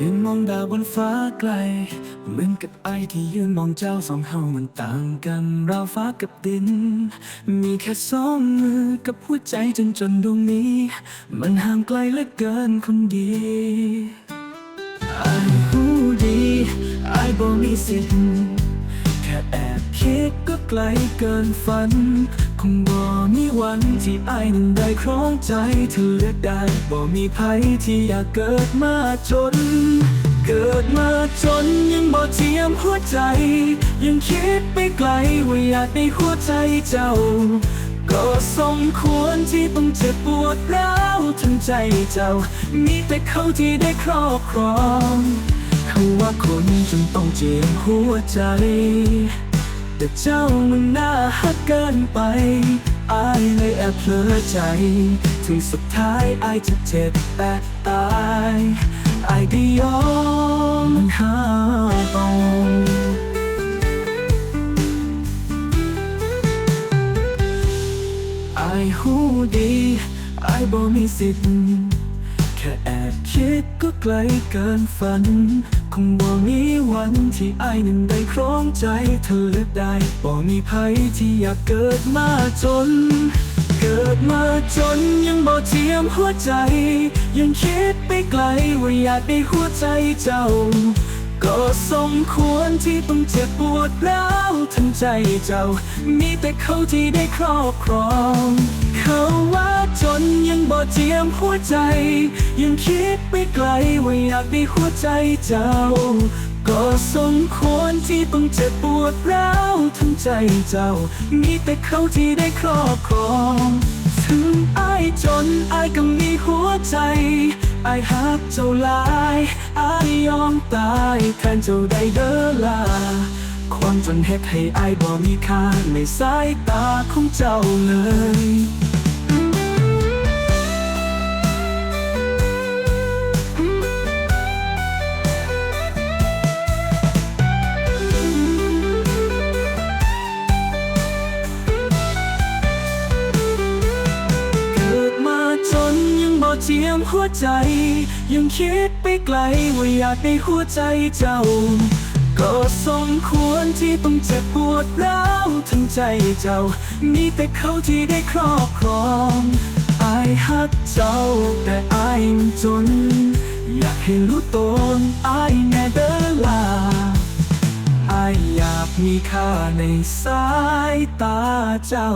ลืมมองดาวบนฟ้าไกล เหมือนกับไอที่ยืนมองเจ้าสองเฮามันต่างกันราวฟ้ากับดิน มีแค่สองมือกับหัวใจจนจนดวงนี้ มันห่างไกลเหลือเกินคนดีไอ้หูดีไอ้บ่มีสิทธิ์แค่แอบคิดก็ไกลเกินฝัน งบ่มีวันที่ไอ้นั้นได้ครองใจเธอเลือกได้บ่มีภัยที่อยากเกิดมาจน เกิดมาจนยังบ่เทียมหัวใจ ยังคิดไปไกลว่าอยากได้หัวใจเจ้า ก็สมควรที่ต้องเจ็บปวดร้าวทั้งใจเจ้า มีแต่เขาที่ได้ครอบครองคำว่าคนจนต้องเจียมหัวใจ แต่เจ้ามันน่าหักเกินไป อายเลยแอบเพลอใจ ถึงสุดท้ายอายจะเจ็บแต่ตายอายได้ยอมหาตองอายหูดีอายบ่มีสิทธิ์แค่แอบคิดก็ไกลเกินฝัน งบ่มีวันที่ไอายนั้นได้ครองใจเธอเลือกได้บ่มีภัยที่อยากเกิดมาจน เกิดมาจนยังบ่เทียมหัวใจ ยังคิดไปไกลว่าอยากได้หัวใจเจ้า ก็สมควรที่ต้องเจ็บปวดร้าวทั้งใจเจ้า มีแต่เขาที่ได้ครอบครอง เขาว่า เจียมหัวใจ ยังคิดไปไกลว่าอยากได้หัวใจเจ้า ก็สมควรที่ต้องเจ็บปวดร้าวทั้งใจเจ้า มีแต่เขาที่ได้ครอบครองถึงอายจนอายก็มีหัวใจอายหักเจ้าลายอายยอมตายแทนเจ้าได้เด้อลาความจนเฮ็ดให้อายบ่มีค่าในสายตาของเจ้าเลย เจียมหัวใจ ยังคิดไปไกลว่าอยากได้หัวใจเจ้า ก็สมควรที่ต้องเจ็บปวดร้าวทั้งใจเจ้า มีแต่เขาที่ได้ครอบครองอายฮักเจ้าแต่อายมันจน อยากให้รู้ตนอายแน่เด้อลาอายอยากมีค่าในสายตาเจ้า